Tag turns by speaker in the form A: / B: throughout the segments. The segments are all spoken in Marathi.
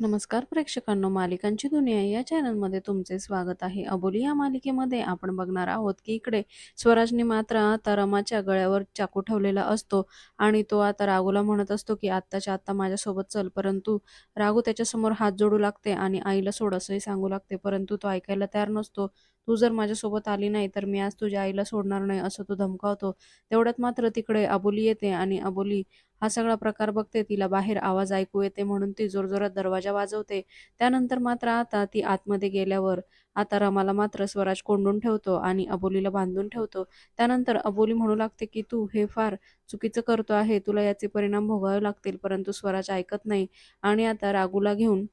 A: नमस्कार प्रेक्षकांनो मालिकांची दुनिया या चॅनलमध्ये तुमचे स्वागत आहे. अबोली या मालिकेमध्ये आपण बघणार आहोत की इकडे स्वराजने मात्र आता रमाच्या गळ्यावर चाकू ठेवलेला असतो आणि तो आता रागूला म्हणत असतो की आत्ताच्या आत्ता माझ्यासोबत चल परंतु रागू त्याच्यासमोर हात जोडू लागते आणि आईला सोड असंही सांगू लागते परंतु तो ऐकायला तयार नसतो. तू जर माझ्यासोबत आली नाही तर मी आज तुझ्या आईला सोडणार नाही असं तो धमकावतो. तेवढ्यात मात्र तिकडे अबोली येते आणि अबोली हा सगळा प्रकार बघते तिला बाहेर आवाज ऐकू येते म्हणून ती जोरजोरात दरवाजा वाजवते. त्यानंतर मात्र आता ती आतमध्ये गेल्यावर आता रमाला मात्र स्वराज कोंडून ठेवतो आणि अबोलीला बांधून ठेवतो. त्यानंतर अबोली म्हणू लागते की तू हे फार चुकीचं करतो आहे तुला याचे परिणाम भोगावे लागतील परंतु स्वराज ऐकत नाही. आणि आता रागूला घेऊन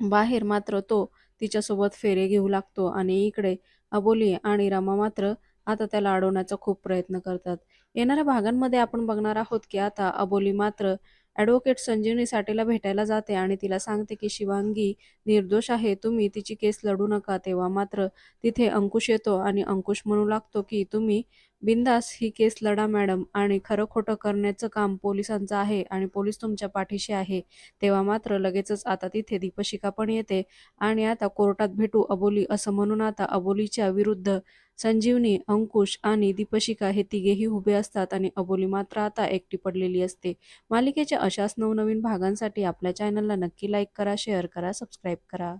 A: बाहेर मात्र तो तिच्यासोबत फेरे घेऊ लागतो आणि इकडे अबोली आणि रमा मात्र आता त्याला अडवण्याचा खूप प्रयत्न करतात. येणाऱ्या भागांमध्ये आपण बघणार आहोत की आता अबोली मात्र ॲडव्होकेट संजीवनी साठेला भेटायला जाते आणि तिला सांगते की शिवांगी निर्दोष आहे तुम्ही तिची केस लढू नका. तेव्हा मात्र तिथे अंकुश येतो आणि अंकुश म्हणू लागतो की तुम्ही बिंदास ही केस लढा मॅडम. आणि खरं खोटं करण्याचं काम पोलिसांचं आहे आणि पोलीस तुमच्या पाठीशी आहे. तेव्हा मात्र लगेचच आता तिथे दीपशिका पण येते आणि आता कोर्टात भेटू अबोली असं म्हणून आता अबोलीच्या विरुद्ध संजीवनी अंकुश आणि दीपशिका हे तिघेही उभे असतात आणि अबोली मात्र आता एकटी पडलेली असते. मालिकेच्या अशाच नवनवीन भागांसाठी आपल्या चॅनलला नक्की लाईक करा शेअर करा सबस्क्राईब करा.